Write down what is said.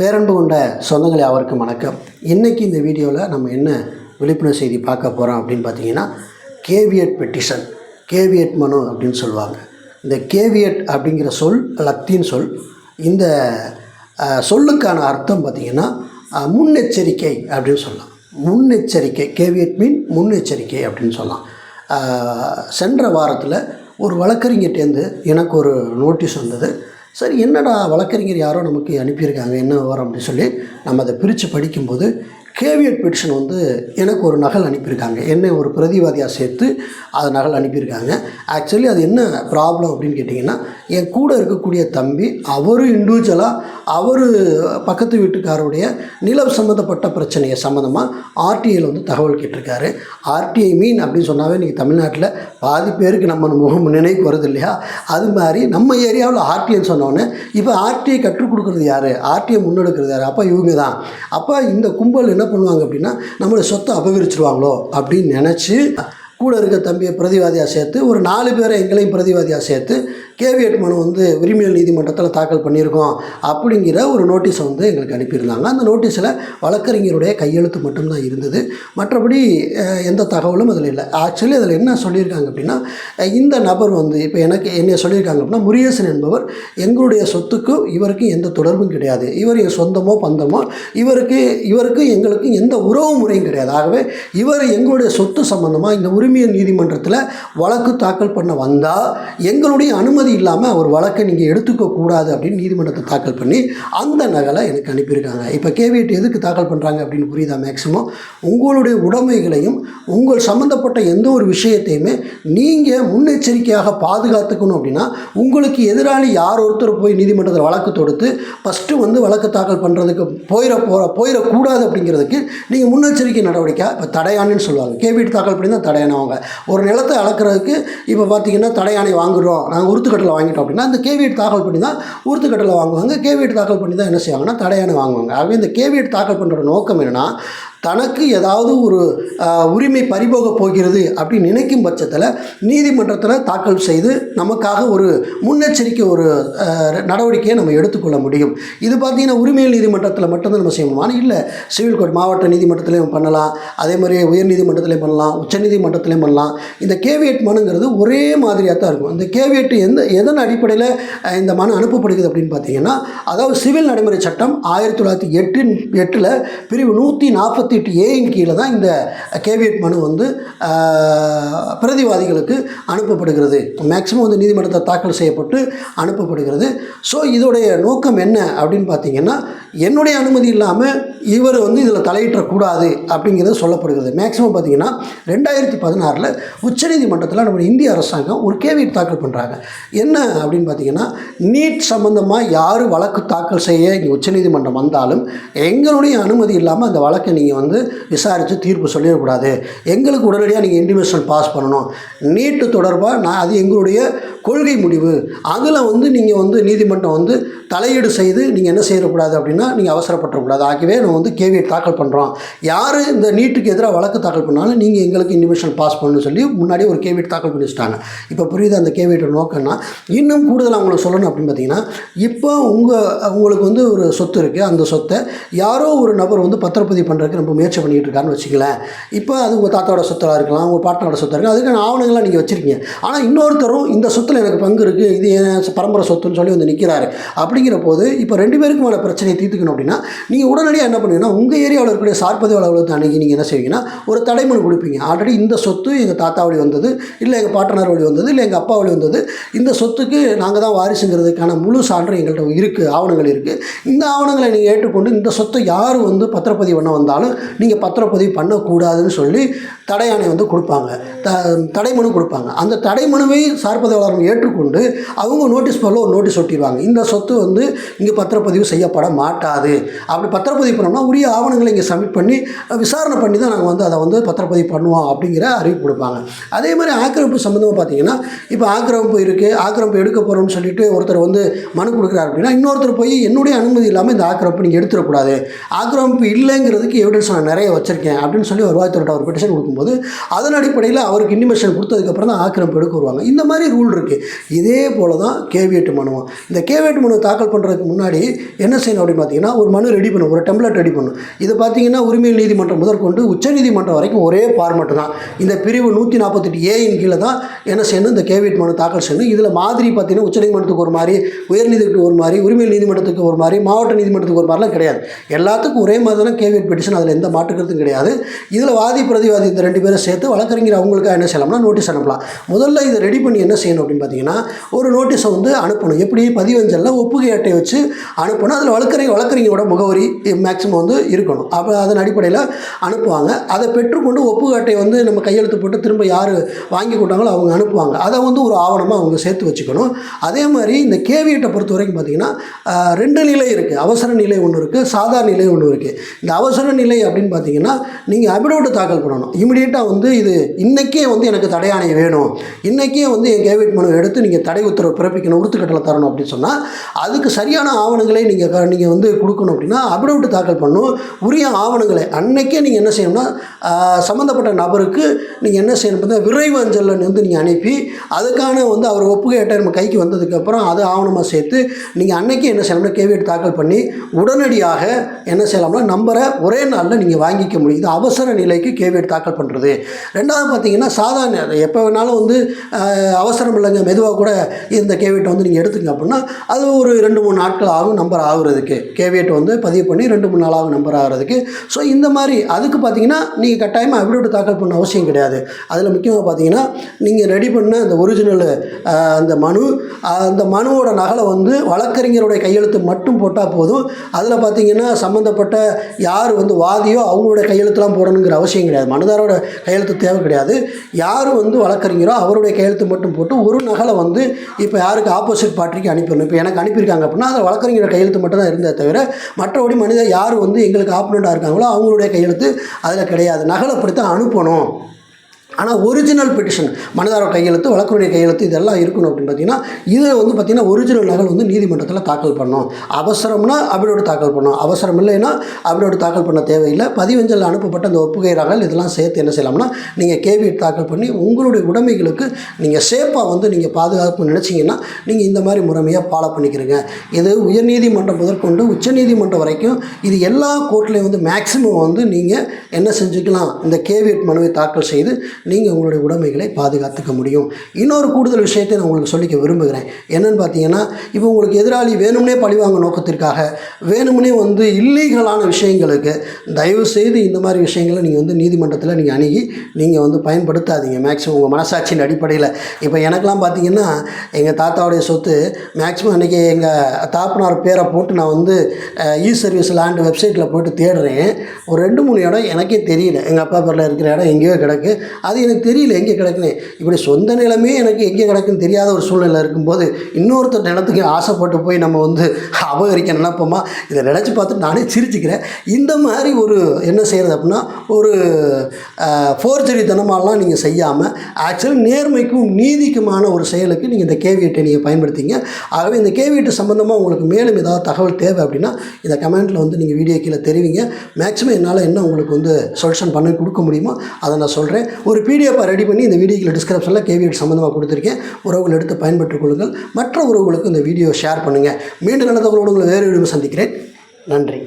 பேரன்பு கொண்ட சொந்தங்களை அவருக்கு வணக்கம். இன்றைக்கி இந்த வீடியோவில் நம்ம என்ன விழிப்புணர்வு செய்தி பார்க்க போகிறோம் அப்படின்னு பார்த்தீங்கன்னா கேவியட் பெட்டிஷன் கேவியட் மனு அப்படின்னு சொல்லுவாங்க. இந்த கேவியட் அப்படிங்கிற சொல் லத்தீன் சொல் இந்த சொல்லுக்கான அர்த்தம் பார்த்திங்கன்னா முன்னெச்சரிக்கை அப்படின்னு சொல்லலாம். முன்னெச்சரிக்கை கேவியட் மீன் முன்னெச்சரிக்கை அப்படின்னு சொல்லலாம். சென்ற வாரத்தில் ஒரு வழக்கறிஞர்கிட்டேருந்து எனக்கு ஒரு நோட்டீஸ் வந்தது. சரி என்னடா வழக்கறிஞர் யாரோ நமக்கு அனுப்பியிருக்காங்க என்ன விவரம் அப்படின்னு சொல்லி நம்ம அதை பிரித்து படிக்கும்போது கேவியட் பெட்டிஷன் வந்து எனக்கு ஒரு நகல் அனுப்பியிருக்காங்க. என்னை ஒரு பிரதிவாதியாக சேர்த்து அதை நகல் அனுப்பியிருக்காங்க. ஆக்சுவலி அது என்ன ப்ராப்ளம் அப்படின்னு கேட்டிங்கன்னா என் கூட இருக்கக்கூடிய தம்பி அவர் இண்டிவிஜுவலாக அவர் பக்கத்து வீட்டுக்காரருடைய நிலம் சம்மந்தப்பட்ட பிரச்சனையை சம்மந்தமாக ஆர்டிஐயில் வந்து தகவல் கேட்டிருக்காரு. ஆர்டிஐ மீன் அப்படின்னு சொன்னாவே இன்றைக்கி தமிழ்நாட்டில் பாதி பேருக்கு நம்ம முகம் நினைவுக்கு வருது இல்லையா? அது மாதிரி நம்ம ஏரியாவில் ஆர்டிஐன்னு சொன்னோன்னே இப்போ ஆர்டிஐ கற்றுக் கொடுக்குறது யார்? ஆர்டிஐ முன்னெடுக்கிறது யார்? அப்போ இவங்க தான். அப்போ இந்த கும்பல் என்ன பண்ணுவாங்க அப்படின்னா நம்மளோட சொத்தை அபகரிச்சிருவாங்களோ அப்படின்னு நினச்சி கூட இருக்க தம்பியை பிரதிவாதியாக சேர்த்து ஒரு நாலு பேரை எங்களையும் பிரதிவாதியாக சேர்த்து கேவியட் மனு வந்து உரிமையல் நீதிமன்றத்தில் தாக்கல் பண்ணியிருக்கோம் அப்படிங்கிற ஒரு நோட்டீஸை வந்து எங்களுக்கு அனுப்பியிருந்தாங்க. அந்த நோட்டீஸில் வழக்கறிஞருடைய கையெழுத்து மட்டும்தான் இருந்தது. மற்றபடி எந்த தகவலும் அதில் இல்லை. ஆக்சுவலி அதில் என்ன சொல்லியிருக்காங்க அப்படின்னா இந்த நபர் வந்து இப்போ எனக்கு என்ன சொல்லியிருக்காங்க அப்படின்னா முருகேசன் என்பவர் எங்களுடைய சொத்துக்கும் இவருக்கும் எந்த தொடர்பும் கிடையாது. இவர் என் சொந்தமோ பந்தமோ இவருக்கு இவருக்கும் எங்களுக்கும் எந்த உறவு முறையும் கிடையாது. ஆகவே இவர் எங்களுடைய சொத்து சம்பந்தமாக இந்த உரிமையல் நீதிமன்றத்தில் வழக்கு தாக்கல் பண்ண வந்தால் எங்களுடைய அனுமதி அனுமதி இல்லாமல் ஒரு வழக்கை நீங்கள் எடுத்துக்க கூடாது அப்படின்னு நீதிமன்றத்தை தாக்கல் பண்ணி அந்த நகலை எனக்கு அனுப்பியிருக்காங்க. இப்போ கேவியட் எதுக்கு தாக்கல் பண்ணுறாங்க அப்படின்னு புரியுதா மேக்ஸிமம் உங்களுடைய உடைமைகளையும் உங்கள் சம்மந்தப்பட்ட எந்த ஒரு விஷயத்தையுமே நீங்கள் முன்னெச்சரிக்கையாக பாதுகாத்துக்கணும் அப்படின்னா உங்களுக்கு எதிராளி யார் ஒருத்தர் போய் நீதிமன்றத்தில் வழக்கு தொடுத்து ஃபஸ்ட்டு வந்து வழக்கு தாக்கல் பண்ணுறதுக்கு போயிட போகிற போயிடக்கூடாது அப்படிங்கிறதுக்கு நீங்கள் முன்னெச்சரிக்கை நடவடிக்கை இப்போ தடையானைன்னு சொல்லுவாங்க. கேவிட் தாக்கல் பண்ணி தான் தடையானவங்க. ஒரு நிலத்தை அளக்கிறதுக்கு இப்போ பார்த்தீங்கன்னா தடையானை வாங்குகிறோம் நாங்கள் உறுத்து உருத்துக்கட்டலை வாங்கிட்டோம் அப்படின்னா அந்த கேவிட் தாக்கல் பண்ணி தான் உருத்துக்கட்டலை வாங்குவாங்க. கேவியட் தாக்கல் பண்ணி தான் என்ன செய்வாங்கன்னா தடையான வாங்குவாங்க. ஆகவே இந்த கேவியட் தாக்கல் பண்ணுற நோக்கம் என்னென்னா தனக்கு ஏதாவது ஒரு உரிமை பறிபோக போகிறது அப்படின்னு நினைக்கும் பட்சத்தில் நீதிமன்றத்தில் தாக்கல் செய்து நமக்காக ஒரு முன்னெச்சரிக்கை ஒரு நடவடிக்கையை நம்ம எடுத்துக்கொள்ள முடியும். இது பார்த்திங்கன்னா உரிமையல் நீதிமன்றத்தில் மட்டும்தான் நம்ம செய்யணும் ஆனால் இல்லை சிவில் கோர்ட் மாவட்ட நீதிமன்றத்திலையும் பண்ணலாம். அதே மாதிரி உயர் நீதிமன்றத்திலையும் பண்ணலாம் உச்சநீதிமன்றத்திலையும் பண்ணலாம். இந்த கேவியட் மனுங்கிறது ஒரே மாதிரியாக தான் இருக்கும். இந்த கேவியட் எந்த எதன் அடிப்படையில் இந்த மனு அனுப்பப்படுகிறது அப்படின்னு பார்த்தீங்கன்னா அதாவது சிவில் நடைமுறை சட்டம் ஆயிரத்தி தொள்ளாயிரத்தி எட்டு எட்டில் பிரிவு நூற்றி நாற்பத்தி எட்டு ஏயின் கீழே தான் இந்த கேவியட் மனு வந்து பிரதிவாதிகளுக்கு அனுப்பப்படுகிறது. மேக்ஸிமம் வந்து நீதிமன்றத்தை தாக்கல் செய்யப்பட்டு அனுப்பப்படுகிறது. ஸோ இதோடைய நோக்கம் என்ன அப்படின்னு பார்த்தீங்கன்னா என்னுடைய அனுமதி இல்லாமல் இவர் வந்து இதில் தலையிட்டக்கூடாது அப்படிங்கிறது சொல்லப்படுகிறது. மேக்ஸிமம் பார்த்தீங்கன்னா ரெண்டாயிரத்தி பதினாறில் உச்சநீதிமன்றத்தில் நம்ம இந்திய அரசாங்கம் ஒரு கேள்வி தாக்கல் பண்ணுறாங்க என்ன அப்படின்னு பார்த்தீங்கன்னா நீட் சம்மந்தமாக யார் வழக்கு தாக்கல் செய்ய இங்கே உச்சநீதிமன்றம் வந்தாலும் எங்களுடைய அனுமதி இல்லாமல் அந்த வழக்கை நீங்கள் வந்து விசாரித்து தீர்ப்பு சொல்லிடக்கூடாது. எங்களுக்கு உடனடியாக நீங்கள் இன்டிமேஷன் பாஸ் பண்ணணும். நீட்டு தொடர்பாக நான் அது எங்களுடைய கொள்கை முடிவு. அதில் வந்து நீங்கள் வந்து நீதிமன்றம் வந்து தலையீடு செய்து நீங்கள் என்ன செய்யக்கூடாது அப்படின்னா நீங்கள் அவசரப்படக்கூடாது ஆகவே நம்ம வந்து கேவியட் தாக்கல் பண்ணுறோம் யார் இந்த நீட்டுக்கு எதிராக வழக்கு தாக்கல் பண்ணாலும் நீங்கள் எங்களுக்கு இன்டிமேஷன் பாஸ் பண்ணணும்னு சொல்லி முன்னாடி ஒரு கேவியட் தாக்கல் பண்ணி வச்சுட்டாங்க இப்போ புரியுது அந்த கேவியட்டோட நோக்கம்னா? இன்னும் கூடுதல் அவங்களுக்கு சொல்லணும் அப்படின்னு பார்த்தீங்கன்னா இப்போ உங்கள் உங்களுக்கு வந்து ஒரு சொத்து இருக்குது அந்த சொத்தை யாரோ ஒரு நபர் வந்து பத்திரப்பதிவு பண்ணுறதுக்கு ரொம்ப முயற்சி பண்ணிகிட்டு இருக்காருன்னு வச்சுக்கலேன் இப்போ அது உங்கள் தாத்தாவோட சொத்தாக இருக்கலாம் உங்கள் பாட்டனோட சொத்தாக இருக்கலாம். அதுக்கான ஆவணங்கள்லாம் நீங்கள் வச்சுருக்கீங்க. ஆனால் இன்னொருத்தரும் இந்த சொத்தில் எனக்கு பங்கு இருக்குது இது என் பரம்பரை சொத்துன்னு சொல்லி வந்து நிற்கிறாரு அப்படிங்கிற போது இப்போ ரெண்டு பேருக்குமான பிரச்சனையை தீர்த்துக்கணும் அப்படின்னா நீங்கள் உடனடியாக என்ன பண்ணுவீங்கன்னா உங்கள் ஏரியாவில் இருக்கக்கூடிய சார்பதிவு அலுவலகத்தை அன்றைக்கி நீங்கள் என்ன செய்வீங்கன்னா ஒரு தடைமனு கொடுப்பீங்க. ஆல்ரெடி இந்த சொத்து எங்கள் தாத்தா வழி வந்தது இல்லை எங்கள் பாட்டனார் வழி வந்தது இல்லை எங்கள் அப்பா வழி வந்தது. இந்த சொத்துக்கு நாங்கள் தான் வாரிசுங்கிறதுக்கான முழு சான்று எங்கள்கிட்ட இருக்குது ஆவணங்கள் இருக்குது இந்த ஆவணங்களை நீங்கள் ஏற்றுக்கொண்டு இந்த சொத்தை யார் வந்து பத்திரப்பதிவு பண்ண வந்தாலும் நீங்கள் பத்திரப்பதிவு பண்ணக்கூடாதுன்னு சொல்லி தடையாணை வந்து கொடுப்பாங்க. த தடைமனு கொடுப்பாங்க. அந்த தடைமனுவை சார்பதிவாளர் ஏற்றுக்கொண்டு அவங்க நோட்டீஸ் போல ஒரு நோட்டீஸ் ஒட்டிடுவாங்க. இந்த சொத்து வந்து இங்கே பத்திரப்பதிவு செய்யப்பட மாட்டாது. அப்படி பத்திரப்பதிவு பண்ணோம்னா உரிய ஆவணங்களை இங்கே சப்மிட் பண்ணி விசாரணை பண்ணி தான் நாங்கள் வந்து அதை வந்து பத்திரப்பதிவு பண்ணுவோம் அப்படிங்கிற அறிவிப்பு கொடுப்பாங்க. அதே மாதிரி ஆக்கிரமிப்பு சம்மந்தமாக பார்த்தீங்கன்னா இப்போ ஆக்கிரமிப்பு இருக்குது ஆக்கிரமிப்பு எடுக்க போகிறோம்னு சொல்லிட்டு ஒருத்தர் வந்து மனு கொடுக்குறாரு அப்படின்னா இன்னொருத்தர் போய் என்னுடைய அனுமதி இல்லாமல் இந்த ஆக்கிரமிப்பு நீங்கள் எடுத்துடக்கூடாது. ஆக்கிரமிப்பு இல்லைங்கிறதுக்கு எவிடன்ஸ் நான் நிறைய வச்சுருக்கேன் அப்படின்னு சொல்லி வருவாய்த்துறையிட்ட ஒரு பெட்டிஷன் கொடுக்கும்போது அதன் அடிப்படையில் அவருக்கு இன்டிமேஷன் கொடுத்ததுக்கப்புறம் தான் ஆக்கிரமிப்பு எடுக்க வருவாங்க. இந்த மாதிரி ரூல் இருக்குது இருக்குது இதே போல் தான் கேவியட் மனுவும். இந்த கேவியட் மனு தாக்கல் பண்ணுறதுக்கு முன்னாடி என்ன செய்யணும் அப்படின்னு பார்த்தீங்கன்னா ஒரு மனு ரெடி பண்ணும் ஒரு டெம்ப்ளேட் ரெடி பண்ணும் இது பார்த்தீங்கன்னா உரிமை நீதிமன்றம் முதற்கொண்டு உச்சநீதிமன்றம் வரைக்கும் ஒரே ஃபார்மெட்டு தான். இந்த பிரிவு நூற்றி நாற்பத்தெட்டு ஏயின் கீழே தான் என்ன செய்யணும் இந்த கேவியட் மனு தாக்கல் செய்யணும். இதில் மாதிரி பார்த்தீங்கன்னா உச்சநீதிமன்றத்துக்கு ஒரு மாதிரி உயர்நீதிக்கு ஒரு மாதிரி உரிமை நீதிமன்றத்துக்கு ஒரு மாதிரி மாவட்ட நீதிமன்றத்துக்கு ஒரு மாதிரிலாம் கிடையாது. எல்லாத்துக்கும் ஒரே மாதிரி தான் கேவியட் பெட்டிஷன் அதில் எந்த மாற்றுக்கிறதும் கிடையாது. இதில் வாதி பிரதிவாதி இந்த ரெண்டு பேரும் சேர்த்து வழக்கறிஞர் அவங்களுக்காக என்ன செய்யலாம்னா நோட்டீஸ் அனுப்பலாம். முதல்ல இதை ரெடி பண்ணி என்ன செய்யணும் அப்படின்னு பார்த்தீங்கன்னா ஒரு நோட்டீஸை வந்து அனுப்பணும். எப்படி? பதிவஞ்சலில் ஒப்புகை அட்டை வச்சு அனுப்பணும். அதில் வழக்கறிஞர் வழக்கறிஞரோட முகவரி மேக்ஸிமம் வந்து இருக்கணும். அப்போ அதன் அடிப்படையில் அனுப்புவாங்க. அதை பெற்றுக்கொண்டு ஒப்புகை அட்டை வந்து நம்ம கையெழுத்து போட்டு திரும்ப யார் வாங்கி கொண்டாங்களோ அவங்க அனுப்புவாங்க. அதை வந்து ஒரு ஆவணமாக அவங்க சேர்த்து வச்சுக்கணும். அதே மாதிரி இந்த கேவியட்டை பொறுத்த வரைக்கும் பார்த்தீங்கன்னா ரெண்டு நிலை இருக்குது அவசர நிலை ஒன்று இருக்குது சாதாரண நிலை ஒன்று இருக்குது இந்த அவசர நிலை அப்படின்னு பார்த்தீங்கன்னா நீங்கள் அபிடோட்டு தாக்கல் பண்ணணும். இமிடியேட்டாக வந்து இது இன்றைக்கே வந்து எனக்கு தடையாணை வேணும். இன்றைக்கே வந்து என் கேவிட் மனு எடுத்து நீங்கள் தடை உத்தரவு பிறப்பிக்கணும் உறுத்துக்கட்டளை தரணும் அப்படின்னு சொன்னால் அதுக்கு சரியான ஆவணங்களை நீங்கள் நீங்கள் வந்து கொடுக்கணும் அப்படின்னா அபிடோட்டு தாக்கல் பண்ணணும் உரிய ஆவணங்களை அன்னைக்கே நீங்கள் என்ன செய்யணும்னா சம்மந்தப்பட்ட நபருக்கு நீங்கள் என்ன செய்யணும் பார்த்தா விரைவு அஞ்சலில் வந்து நீங்கள் அனுப்பி அதுக்கான வந்து அவர் ஒப்புகை நம்ம கைக்கு வந்ததுக்கப்புறம் அதை ஆவணமாக சேர்த்து நீங்கள் அன்னைக்கே என்ன செய்யணும்னா கேவியட் தாக்கல் பண்ணி உடனடியாக என்ன செய்யலாம்னா நம்பரை ஒரே நாளில் நீங்கள் வாங்கிக்க முடியும். இது அவசர நிலைக்கு கேவியட் தாக்கல் பண்ணுறது ரெண்டாவது பார்த்தீங்கன்னா சாதாரண எப்போ வேணாலும் வந்து அவசரம் இல்லைங்க மெதுவாக கூட இந்த கேவியட்டை வந்து நீங்கள் எடுத்துங்க அப்படின்னா அது ஒரு ரெண்டு மூணு நாட்கள் ஆகும் நம்பர் ஆகுறதுக்கு. கேவியட் வந்து பதிவு பண்ணி ரெண்டு மூணு நாள் ஆகும் நம்பர் ஆகிறதுக்கு. ஸோ இந்த மாதிரி அதுக்கு பார்த்தீங்கன்னா நீங்கள் கட்டாயமாக அப்டேட் தாக்கல் பண்ண அவசியம் கிடையாது. அதில் முக்கியமாக பார்த்தீங்கன்னா நீங்கள் ரெடி பண்ண அந்த ஒரிஜினல் அந்த மனு அந்த மனுவோட நகலை வந்து வழக்கறிஞருடைய கையெழுத்து மட்டும் போட்டால் போதும். அதில் பார்த்தீங்கன்னா சம்மந்தப்பட்ட யார் வந்து வாதியோ அவங்களோட கையெழுத்துலாம் போடணுங்கிற அவசியம் கிடையாது. மனுதாரோட கையெழுத்து தேவை கிடையாது. யார் வந்து வழக்கறிஞரோ அவருடைய கையெழுத்து மட்டும் போட்டு ஒரு நகலை வந்து இப்போ யாருக்கு ஆப்போசிட் பார்ட்டிக்கு அனுப்பிடணும்? இப்போ எனக்கு அனுப்பியிருக்காங்க அப்படின்னா அதில் வழக்கறிஞர் கையெழுத்து மட்டும் தான் இருந்தே தவிர மற்றபடி மனிதர் யார் வந்து எங்களுக்கு ஆப்பனண்ட்டாக இருக்காங்களோ அவங்களுடைய கையெழுத்து அதில் கிடையாது. நகலை அப்படித்தான் அனுப்பணும். ஆனால் ஒரிஜினல் பெட்டிஷன் மனதாரோட கையெழுத்து வழக்கறிஞர் கையெழுத்து இதெல்லாம் இருக்கணும் அப்படின்னு பார்த்தீங்கன்னா இதில் வந்து பார்த்திங்கன்னா ஒரிஜினல் நகல் வந்து நீதிமன்றத்தில் தாக்கல் பண்ணோம் அவசரம்னா அபிடோடு தாக்கல் பண்ணோம் அவசரம் இல்லைன்னா அபிடோடு தாக்கல் பண்ண தேவையில்லை. பதிவஞ்சல் அனுப்பப்பட்ட அந்த ஒப்புகை நகல் இதெல்லாம் சேர்த்து என்ன செய்யலாம்னா நீங்கள் கேவி தாக்கல் பண்ணி உங்களுடைய உடைமைகளுக்கு நீங்கள் சேஃபாக வந்து நீங்கள் பாதுகாப்பு நினச்சிங்கன்னா நீங்கள் இந்த மாதிரி முறைமையாக ஃபாலோ பண்ணிக்கிறீங்க. இது உயர்நீதிமன்றம் முதற்கொண்டு உச்சநீதிமன்றம் வரைக்கும் இது எல்லா கோர்ட்லேயும் வந்து மேக்ஸிமம் வந்து நீங்கள் என்ன செஞ்சுக்கலாம் இந்த கேவியட் மனுவை தாக்கல் செய்து நீங்கள் உங்களுடைய உடைமைகளை பாதுகாத்துக்க முடியும். இன்னொரு கூடுதல் விஷயத்தை நான் உங்களுக்கு சொல்லிக்க விரும்புகிறேன். என்னென்னு பார்த்தீங்கன்னா இப்போ உங்களுக்கு எதிராளி வேணும்னே பழிவாங்க நோக்கத்திற்காக வேணும்னே வந்து இல்லீகலான விஷயங்களுக்கு தயவு செய்து இந்த மாதிரி விஷயங்களை நீங்கள் வந்து நீதிமன்றத்தில் நீங்கள் அணுகி நீங்கள் வந்து பயன்படுத்தாதீங்க. மேக்ஸிமம் உங்கள் மனசாட்சியின் அடிப்படையில். இப்போ எனக்கெல்லாம் பார்த்தீங்கன்னா எங்கள் தாத்தாவுடைய சொத்து மேக்ஸிமம் அன்றைக்கி எங்கள் தாப்பனார் பேரை போட்டு நான் வந்து இ சர்வீஸ் லேண்டு வெப்சைட்டில் போட்டு தேடுறேன். ஒரு ரெண்டு மூணு இடம் எனக்கே தெரியல. எங்கள் அப்பா பேரில் இருக்கிற இடம் எங்கேயோ கிடக்கு. அது எனக்கு தெரியல எங்கே கிடக்குன்னு. இப்படி சொந்த நிலமே எனக்கு எங்கே கிடக்குன்னு தெரியாத ஒரு சூழ்நிலை இருக்கும்போது இன்னொருத்தர் நிலத்துக்கு ஆசைப்பட்டு போய் நம்ம வந்து அபகரிக்க நினைப்போமா? இதை நினச்சி பார்த்துட்டு நானே சிரிச்சுக்கிறேன். இந்த மாதிரி ஒரு என்ன செய்கிறது அப்படின்னா ஒரு ஃபோர்ஜரி தனமாலாம் நீங்கள் செய்யாமல் ஆக்சுவலி நேர்மைக்கும் நீதிக்குமான ஒரு செயலுக்கு நீங்கள் இந்த கேவியட்டை நீங்கள் பயன்படுத்திங்க. ஆகவே இந்த கேவியட்டு சம்மந்தமாக உங்களுக்கு மேலும் ஏதாவது தகவல் தேவை அப்படின்னா இந்த கமெண்ட்டில் வந்து நீங்கள் வீடியோ கீழே தெரிவிங்க. மேக்ஸிமம் என்னால் என்ன உங்களுக்கு வந்து சொல்யூஷன் பண்ணி கொடுக்க முடியுமோ அதை நான் சொல்கிறேன் ஒரு பிடிஎஃப் ரெடி பண்ணி இந்த வீடியோக்கில் டிஸ்கிரிப்ஷனில் கேவிஎட் சம்மந்தமாக கொடுத்துருக்கேன். உறவுகள் எடுத்து பயன்பெற்றுக் கொள்ளுங்கள். மற்ற உறவுகளுக்கு இந்த வீடியோ ஷேர் பண்ணுங்கள் மீண்டும் நல்ல தகவலோடு உங்களை வேறு வீடியோ சந்திக்கிறேன். நன்றி.